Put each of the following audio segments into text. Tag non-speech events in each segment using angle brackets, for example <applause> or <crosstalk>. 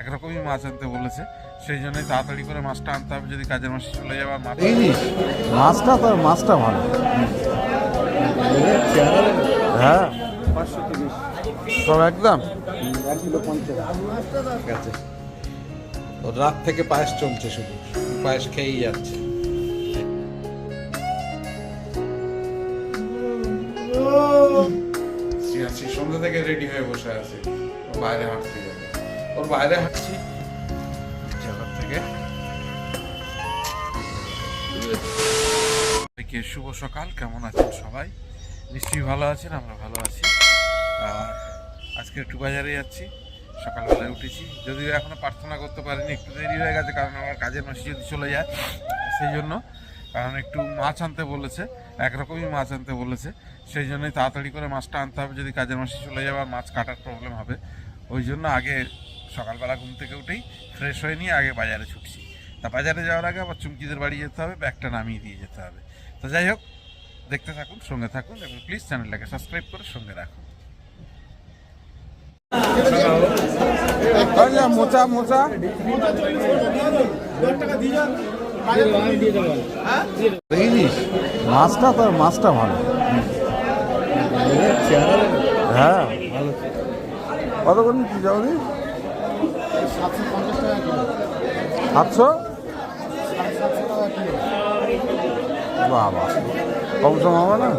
একরকমই মাছ আনতে বলেছে। সেই জন্যই তাড়াতাড়ি করে মাছটা আনতে হবে যদি কাজের মাসে চলে যাবে আর মাছ মাছটা তো মাছটা ভালো। হ্যাঁ। পাঁচশো সব একদম? এক ঠিক আছে তো রাত থেকে পায়েস চলছে শুধু পায়েস খেয়েই যাচ্ছে। সন্ধ্যা থেকে রেডি হয়ে বসে আছে বাইরে হাঁটতে। ওর বাইরে। হাঁটছি জায়গার থেকে শুভ সকাল, কেমন আছেন সবাই? নিশ্চয়ই ভালো আছেন, আমরা ভালো আছি। আর আজকে একটু বাজারে যাচ্ছি, সকালবেলায় উঠেছি। যদিও এখনও প্রার্থনা করতে পারিনি, একটু দেরি হয়ে গেছে, কারণ আমার কাজের মাসি যদি চলে যায়, সেই জন্য। কারণ একটু মাছ আনতে বলেছে, একরকমই মাছ আনতে বলেছে। সেই জন্যই তাড়াতাড়ি করে মাছটা আনতে হবে, যদি কাজের মাসে চলে যাবে মাছ কাটার প্রবলেম হবে। ওই জন্য আগে সকালবেলা ঘুম থেকে উঠেই ফ্রেশ হয়ে নিয়ে আগে বাজারে ছুটছি। তা বাজারে যাওয়ার আগে আবার চুমকিদের বাড়ি যেতে হবে ব্যাগটা নামিয়ে দিয়ে যেতে হবে। তো যাই হোক দেখতে থাকুন সঙ্গে থাকুন এবং প্লিজ চ্যানেলটাকে সাবস্ক্রাইব করে সঙ্গে রাখুন। মোচা মোচা। মাছটা তো মাছটা ভালো। হ্যাঁ কত করে যাব সাতশো বাবা কম সম হবে না?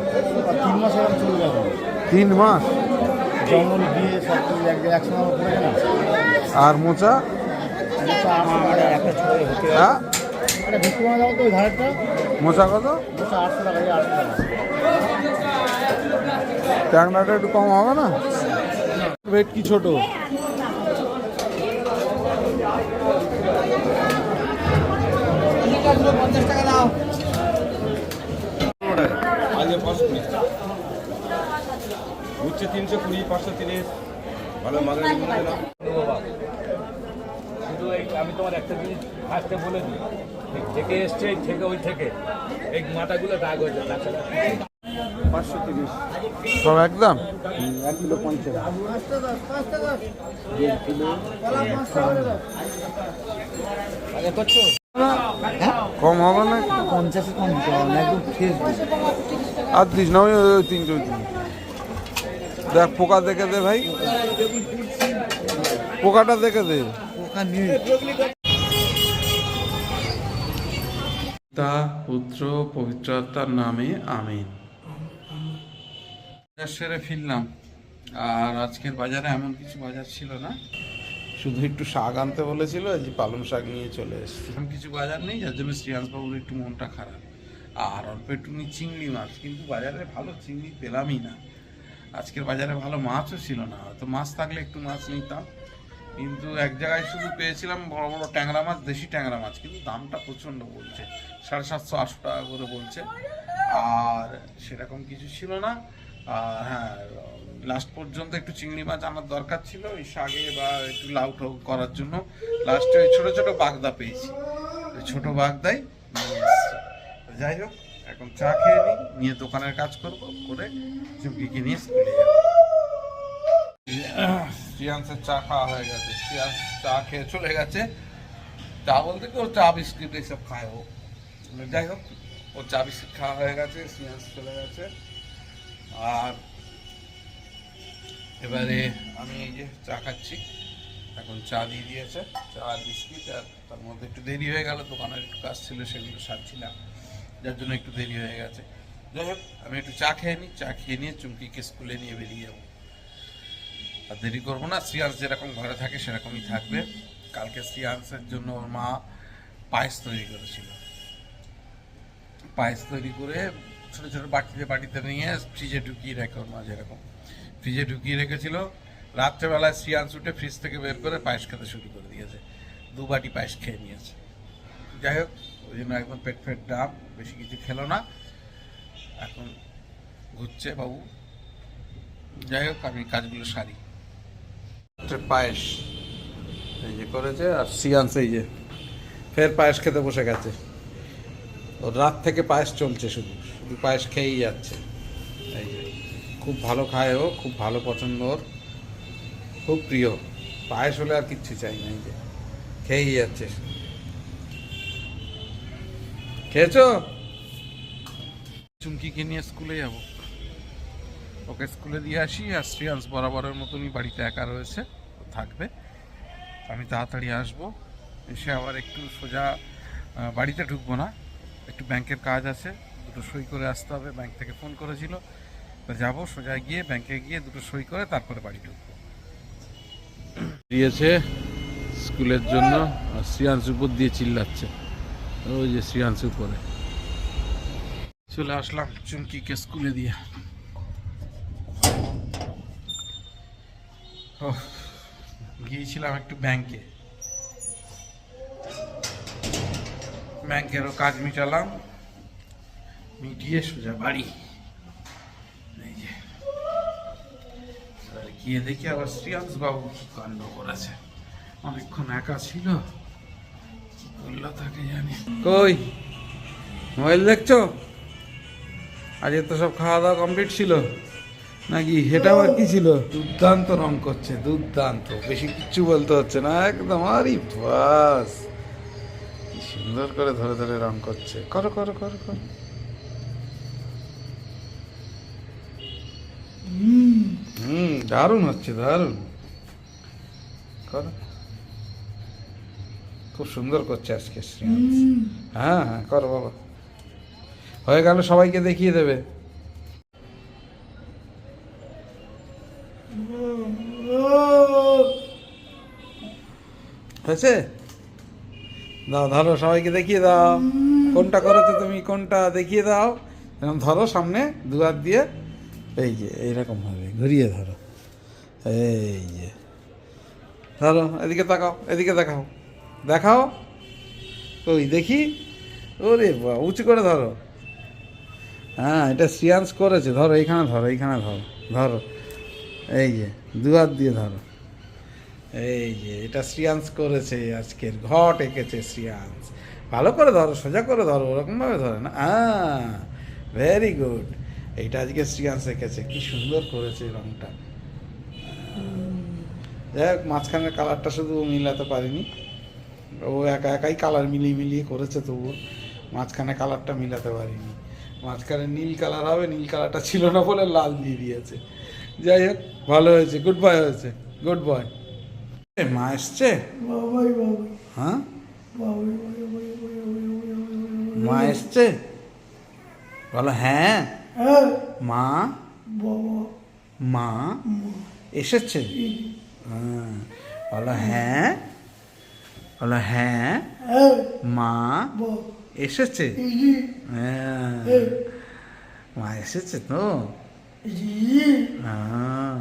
আর তিন মাস এরকম চলে যাবে তিন মাস? জঙ্গল বিয়ে সব কিছু একসঙ্গে পড়ে গেল আর মোচা? হতে হ্যাঁ? মোচা কত? ট্যাংরাটা একটু কম হবে না? ভেটকি ছোট পঞ্চাশ টাকা দাও আগে পাঁচশো কুড়ি উচ্ছে তিনশো কুড়ি পাঁচশো তিরিশ। ভালো মাগের শুধু এই আমি তোমার একটা জিনিস ফার্স্টে বলে দিই। থেকে এসছে এই থেকে ওই থেকে। এই মাথাগুলো দাগ হয়েছে তাছাড়া পাঁচশো তিরিশ। সব একদম? এক কিলো পঞ্চাশ। দেড় কিলো। করছ? কম হবে না? পঞ্চাশে কম দিতে হবে না একদম ফ্রেশ আর দিস না ওই ওই তিনটে ওই দেখ পোকা দেখে দে ভাই। পোকাটা দেখে দে। পোকা নেই। তা পুত্র পবিত্রতার নামে আমিন। সেরে ফিরলাম। আর আজকের বাজারে এমন কিছু বাজার ছিল না। শুধু একটু শাক আনতে বলেছিল যে পালং শাক নিয়ে চলে এসেছি। কিছু বাজার নেই, যার জন্য শ্রীয়াংশবাবুর একটু মনটা খারাপ। আর অল্প একটু চিংড়ি মাছ, কিন্তু বাজারে ভালো চিংড়ি পেলামই না। আজকের বাজারে ভালো মাছও ছিল না, হয়তো মাছ থাকলে একটু মাছ নিতাম। কিন্তু এক জায়গায় শুধু পেয়েছিলাম বড় বড় ট্যাংরা মাছ, দেশি ট্যাংরা মাছ, কিন্তু দামটা প্রচণ্ড বলছে, সাড়ে সাতশো আটশো টাকা করে বলছে। আর সেরকম কিছু ছিল না। আর হ্যাঁ লাস্ট পর্যন্ত একটু চিংড়ি মাছ আমার দরকার ছিল ওই শাকে বা একটু লাউ টাউ করার জন্য। লাস্টে ওই ছোটো ছোটো বাগদা পেয়েছি। ওই ছোটো বাগদাই নিয়ে এসছি। যাই হোক, এখন চা খেয়ে নিই, নিয়ে দোকানের কাজ করব, করে চুমকিকে নিয়ে স্কুলে যাব। শ্রিয়াংসের চা খাওয়া হয়ে গেছে। শ্রিয়াংস চা খেয়ে চলে গেছে। চা বলতে কি, ও চা বিস্কিট এইসব খায় ও। যাই হোক, ও চা বিস্কিট খাওয়া হয়ে গেছে শ্রিয়াংস চলে গেছে। আর এবারে আমি এই যে চা খাচ্ছি। এখন চা দিয়ে দিয়েছে, চা আর বিস্কিট, আর তার মধ্যে একটু দেরি হয়ে গেল, দোকানের একটু কাজ ছিল, সেগুলো সারছিলাম, যার জন্য একটু দেরি হয়ে গেছে। যাই হোক, আমি একটু চা খেয়ে নিই, চা খেয়ে নিয়ে চুমকিকে স্কুলে নিয়ে বেরিয়ে যাব। আর দেরি করব না শ্রিয়াংশ যেরকম ঘরে থাকে সেরকমই থাকবে। কালকে শ্রিয়াংশের জন্য ওর মা পায়েস তৈরি করেছিল। পায়েস তৈরি করে ছোটো ছোটো বাটিতে বাটিতে নিয়ে ফ্রিজে ঢুকিয়ে রাখে ওর মা যেরকম। ফ্রিজে ঢুকিয়ে রেখেছিল। রাত্রেবেলায় শ্রিয়াংশ উঠে ফ্রিজ থেকে বের করে পায়েস খেতে শুরু করে দিয়েছে। দু বাটি পায়েস খেয়ে নিয়েছে। যাই হোক, ওই জন্য একদম পেট ফেট ডাব, বেশি কিছু খেলো না। এখন ঘুরছে বাবু। যাই হোক, আমি কাজগুলো সারি। পায়েস এই যে করেছে, আর সিয়ান্স এই যে ফের পায়েস খেতে বসে গেছে। ওর রাত থেকে পায়েস চলছে শুধু শুধু পায়েস খেয়েই যাচ্ছে। এই যে। খুব ভালো খায় ও, খুব ভালো পছন্দ ওর। খুব প্রিয়। পায়েস হলে আর কিচ্ছু চাই না এই যে। খেয়েই যাচ্ছে খেয়েছো? চুমকিকে নিয়ে স্কুলে যাব। ওকে স্কুলে দিয়ে আসি, আর শ্রিয়াংশ বরাবরের মতনই বাড়িতে একা রয়েছে থাকবে। আমি তাড়াতাড়ি আসব। এসে আবার একটু সোজা বাড়িতে ঢুকবো না। একটু ব্যাংকের কাজ আছে, দুটো সই করে আসতে হবে। ব্যাংক থেকে ফোন করেছিল। তো যাব সোজা গিয়ে ব্যাংকে গিয়ে দুটো সই করে তারপরে বাড়ি ঢুকবো। দিয়েছে স্কুলের জন্য আর উপর দিয়ে চিল্লাচ্ছে। ওই যে শ্রিয়াংশ উপরে। চলে আসলাম চুমকিকে স্কুলে দিয়ে। ওহ, গিয়েছিলাম একটু ব্যাংকে ব্যাংকেরও কাজ মিটালাম। মিটিয়ে সোজা বাড়ি। গিয়ে দেখি আবার শ্রিয়াংশ বাবু কি কাণ্ড করেছে অনেকক্ষণ একা ছিল। কি করল তাকে জানি। কই? মোবাইল দেখছ? আজকে তো সব খাওয়া দাওয়া কমপ্লিট ছিল। নাকি এটা আবার কি ছিল? দুর্দান্ত রং করছে দুর্দান্ত। বেশি কিচ্ছু বলতে হচ্ছে না একদম আরে বাস। সুন্দর করে ধরে ধরে রং করছে। করো করো করো করো। দারুণ হচ্ছে দারুণ। করো। খুব সুন্দর করছে আজকে হ্যাঁ হ্যাঁ করো বাবা। হয়ে গেল সবাইকে দেখিয়ে দেবে। হয়েছে? দাও ধরো সবাইকে দেখিয়ে দাও। কোনটা করেছ তুমি কোনটা দেখিয়ে দাও। এরকম ধরো সামনে দু হাত দিয়ে। এই যে এইরকম হবে ঘুরিয়ে ধরো। এই যে ধরো এদিকে তাকাও, এদিকে দেখাও। দেখাও? ওই দেখি? ওরে বা উঁচু করে ধরো। হ্যাঁ এটা সিয়ান্স করেছে। ধরো, এইখানে ধরো এইখানে ধরো ধরো। এই যে, দু হাত দিয়ে ধরো। এই যে, এটা শ্রিয়াংশ করেছে আজকের, ঘট এঁকেছে শ্রিয়াংশ ভালো করে ধরো, সোজা করে ধরো, ওরকমভাবে ধরে না। হ্যাঁ ভেরি গুড এইটা আজকে শ্রিয়াংশ এঁকেছে, কি সুন্দর করেছে রংটা। যাই হোক মাঝখানের কালারটা শুধু মিলাতে পারিনি। ও একা একাই কালার মিলিয়ে মিলিয়ে করেছে তবুও। মাঝখানে কালারটা মিলাতে পারিনি। মাঝখানে নীল কালার হবে নীল কালারটা ছিল না বলে লাল দিয়ে দিয়েছে। যাই হোক ভালো হয়েছে। গুড বয় হয়েছে। গুড বয় মা এসছে? হ্যাঁ? মা এসছে? বলো হ্যাঁ। মা? মা। এসেছে? হ্যাঁ বলো হ্যাঁ। বলো হ্যাঁ। মা, এসেছে? হ্যাঁ। মা, এসেছে তো? হ্যাঁ।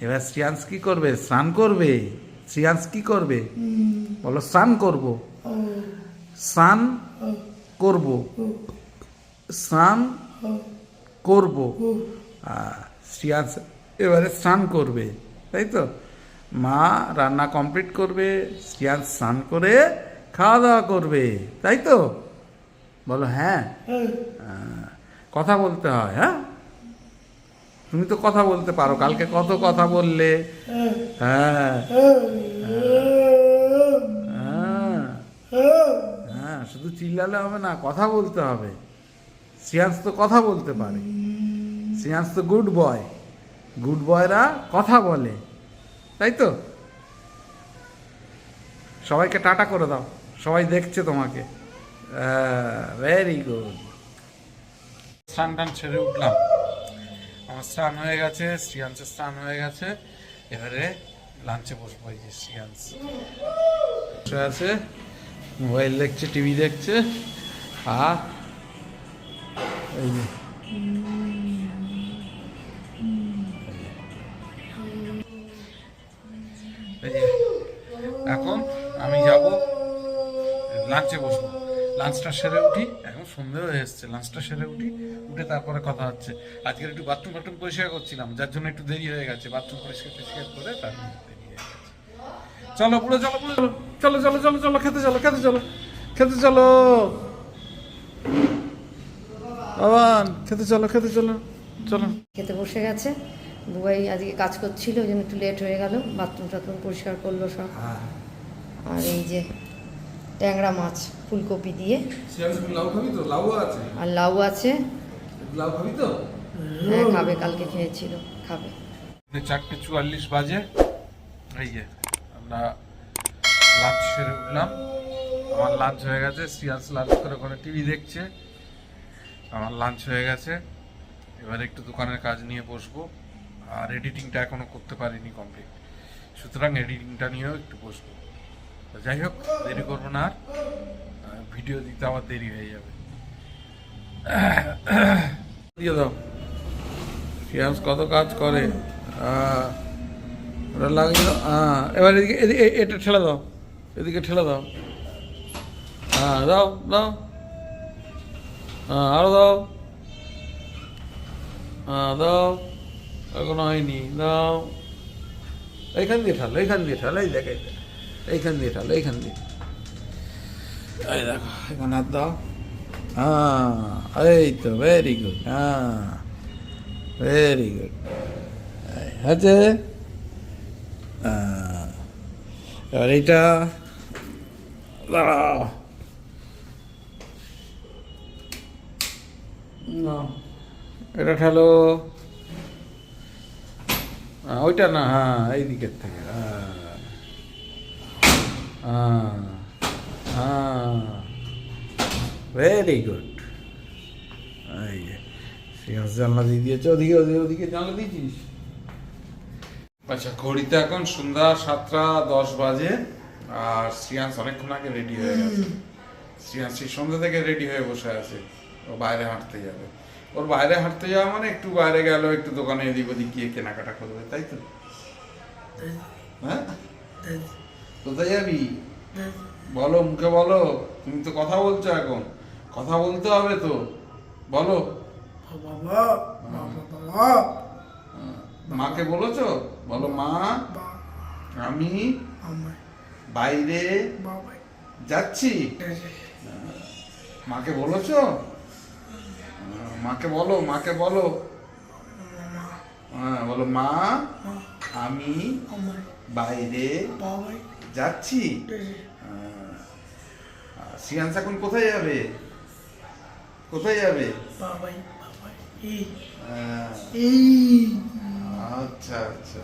এবার শ্রিয়াংশ কি করবে? স্নান করবে? শ্রিয়াংশ কি করবে? বলো, স্নান করব। স্নান করব। স্নান করব। শ্রিয়াংশ এবারে স্নান করবে তাই তো? মা রান্না কমপ্লিট করবে শ্রিয়াংশ স্নান করে খাওয়া দাওয়া করবে তাই তো? বলো হ্যাঁ। আহ, কথা বলতে হয় হ্যাঁ? তুমি তো কথা বলতে পারো কালকে কত কথা বললে? হ্যাঁ। হ্যাঁ। হ্যাঁ শুধু চিল্লালে হবে না কথা বলতে হবে। শ্রিয়াংশ তো কথা বলতে পারে। শ্রিয়াংশ তো গুড বয় গুড বয়রা কথা বলে, তাই তো? সবাইকে টাটা করে দাও, সবাই দেখছে তোমাকে। ভেরি গুড স্নান টান ছেড়ে উঠলাম। আমার স্নান হয়ে গেছে, শ্রিয়াংশের স্নান হয়ে গেছে। এবারে লাঞ্চে বসবো, এই যে শ্রিয়াংশ। আছে মোবাইল দেখছে টিভি দেখছে। আর এই লাঞ্চে বসবো লাঞ্চটা সেরে উঠি এখন সন্ধে হয়ে এসছে। লাঞ্চটা সেরে উঠি উঠে তারপরে কথা হচ্ছে। আজকের একটু বাথরুম ফাথরুম পরিষ্কার করছিলাম যার জন্য একটু দেরি হয়ে গেছে। বাথরুম পরিষ্কার পরিষ্কার করে তারপর চলো পুরো চলো পুরো চলো চলো চলো চলো খেতে চলো খেতে চলো খেতে চলো। বাবান খেতে চলো খেতে চলো চলো। খেতে বসে গেছে। বুবাই আজকে কাজ করছিল ওই জন্য একটু লেট হয়ে গেল। বাথরুম টাথরুম পরিষ্কার করল সব। হ্যাঁ। আর এই যে ট্যাংরা মাছ ফুলকপি দিয়ে। শ্রিয়াংশ লাউ তো? লাউ আছে। আর লাউ আছে। লাউ তো? হ্যাঁ খাবে কালকে খেয়েছিল খাবে। চারটে চুয়াল্লিশ বাজে। এই যে আমরা লাঞ্চ সেরে উঠলাম। আমার লাঞ্চ হয়ে গেছে সিয়াস লাঞ্চ করে করে টিভি দেখছে। আমার লাঞ্চ হয়ে গেছে। এবার একটু দোকানের কাজ নিয়ে বসবো। আর এডিটিংটা এখনও করতে পারিনি কমপ্লিট সুতরাং এডিটিংটা নিয়েও একটু বসবো। যাই হোক, দেরি করব না আর। ভিডিও দিতে আমার দেরি হয়ে যাবে। <coughs> দিয়ে কত কাজ করে? ওটা লাগিয়ে হ্যাঁ এবার এদিকে এদিকে এটা ঠেলে দাও। এদিকে ঠেলে দাও। হ্যাঁ দাও দাও। হ্যাঁ আরও দাও। হ্যাঁ দাও। এখনও হয়নি। দাও। এইখান দিয়ে ঠাল, এইখান দিয়ে ঠাল। এই দেখ। এইখান দিয়ে ঠাল এইখান দিয়ে। এই দেখো এখানে হাত দাও। হ্যাঁ এই তো ভেরি গুড হ্যাঁ ভেরি গুড আছে এবার এইটা দাঁড়াও। এটা ঠেলো আহ, ওইটা না হ্যাঁ এই দিকের থেকে হ্যাঁ হ্যাঁ হ্যাঁ। ভেরি গুড এই যে সিংহাস জানলা দিয়ে দিয়েছে ওদিকে ওদিকে ওদিকে জানলা দিয়েছিস আচ্ছা ঘড়িতে এখন সন্ধ্যা সাতটা দশ বাজে আর শ্রিয়াংশ অনেকক্ষণ আগে রেডি হয়ে গেছে। শ্রিয়াংশ সন্ধ্যা থেকে রেডি হয়ে বসে আছে ও বাইরে হাঁটতে যাবে। ওর বাইরে হাঁটতে যাওয়া মানে একটু বাইরে গেল একটু দোকানে এদিক ওদিক গিয়ে কেনাকাটা করবে তাই তো? হ্যাঁ? কোথায় যাবি? বলো মুখে বলো। তুমি তো কথা বলছো এখন। কথা বলতে হবে তো। বলো। মাকে বলেছ? বলো মা। আমি বাইরে যাচ্ছি। মাকে বলেছ? মাকে বলো মাকে বলো। হ্যাঁ বলো মা আমি বাইরে যাচ্ছি? সিয়ান্স এখন কোথায় যাবে? কোথায় যাবে? আচ্ছা আচ্ছা।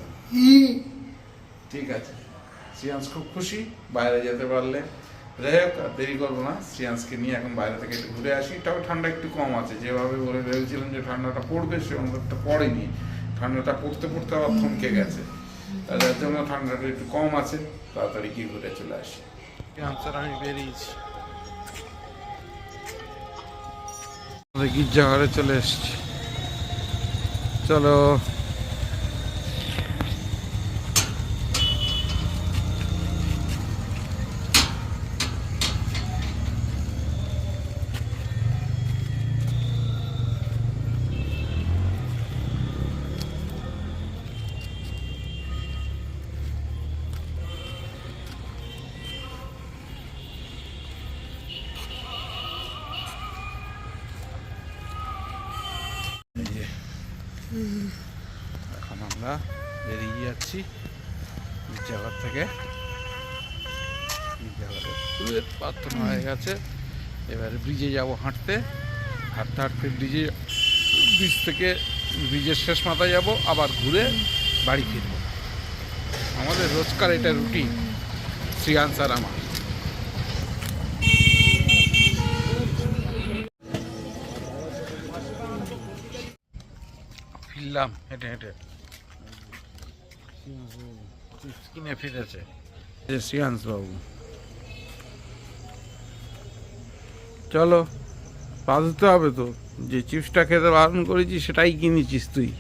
ঠিক আছে। শ্রিয়াংশ খুব খুশি বাইরে যেতে পারলে। যাই হোক আর দেরি করব না। শ্রিয়াংশকে নিয়ে এখন বাইরে থেকে একটু ঘুরে আসি। তবে ঠান্ডা একটু কম আছে। যেভাবে বলে ভেবেছিলাম যে ঠান্ডাটা পড়বে সে অনুভবটা পড়েনি। ঠান্ডাটা পড়তে পড়তে আবার থমকে গেছে। আর জন্য ঠান্ডাটা একটু কম আছে তাড়াতাড়ি কি ঘুরে চলে আসে। আনসার আমি বেরিয়েছি গির্জাঘরে চলে এসছি। চলো। ফুলের হয়ে গেছে। এবারে ব্রিজে যাব হাঁটতে। হাঁটতে হাঁটতে ব্রিজে ব্রিজ থেকে ব্রিজের শেষ মাথায় যাব আবার ঘুরে বাড়ি ফিরব। আমাদের রোজকার এটা রুটিন শ্রিয়াংশ আর আমার। ফিরলাম হেঁটে হেঁটে। কিনে ফিরেছে। যে বাবু। চলো পা ধুতে হবে তো। যে চিপসটা খেতে বারণ করেছি, সেটাই কিনেছিস তুই।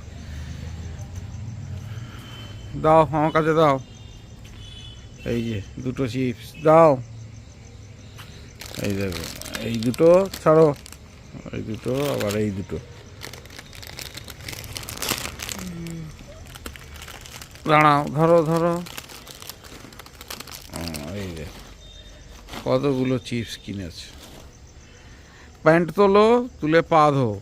দাও, আমার কাছে দাও। এই যে, দুটো চিপস, দাও। এই দেখো, এই দুটো ছাড়ো। এই দুটো, আবার এই দুটো। দাঁড়াও, ধরো ধরো। এই যে, কতগুলো চিপস কিনেছে? প্যান্ট তোলো তুলে পা ধো।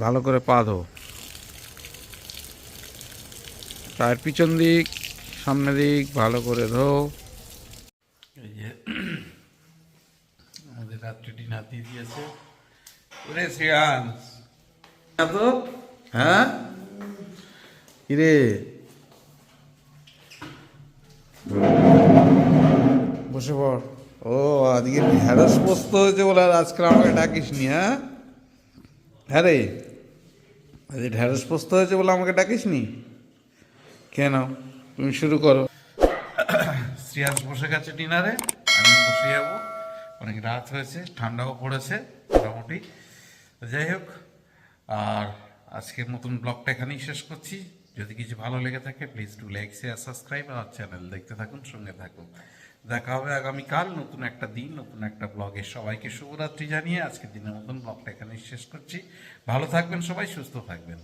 ভালো করে পা ধো। টায়ার পিছন দিক সামনে দিক ভালো করে ধো। আমাদের রাত্রে ডিনার দিয়ে দিয়েছে। ওরে শ্রেয়ান। হ্যাঁ? হ্যাঁ? কিরে? বসে পড়। ও আজকে ঢ্যাঁড়স পোস্ত হয়েছে বলে আর আজকাল আমাকে ডাকিস নি হ্যাঁ? হ্যাঁ রে। আজকে ঢ্যাঁড়স পোস্ত হয়েছে বলে আমাকে ডাকিস নি কেন? তুমি শুরু করো। শ্রেয়াংস বসে গেছে ডিনারে আমি বসে যাব। অনেক রাত হয়েছে ঠান্ডাও পড়েছে মোটামুটি। যাই হোক আর আজকের মতন ব্লগটা এখানেই শেষ করছি। যদি কিছু ভালো লেগে থাকে please to like share subscribe আমার চ্যানেল দেখতে থাকুন, সঙ্গে থাকুন। দেখা হবে আগামীকাল নতুন একটা দিন, নতুন একটা ব্লগে সবাইকে শুভরাত্রি জানিয়ে আজকের দিনের মতন ব্লগটা এখানে শেষ করছি। ভালো থাকবেন সবাই, সুস্থ থাকবেন।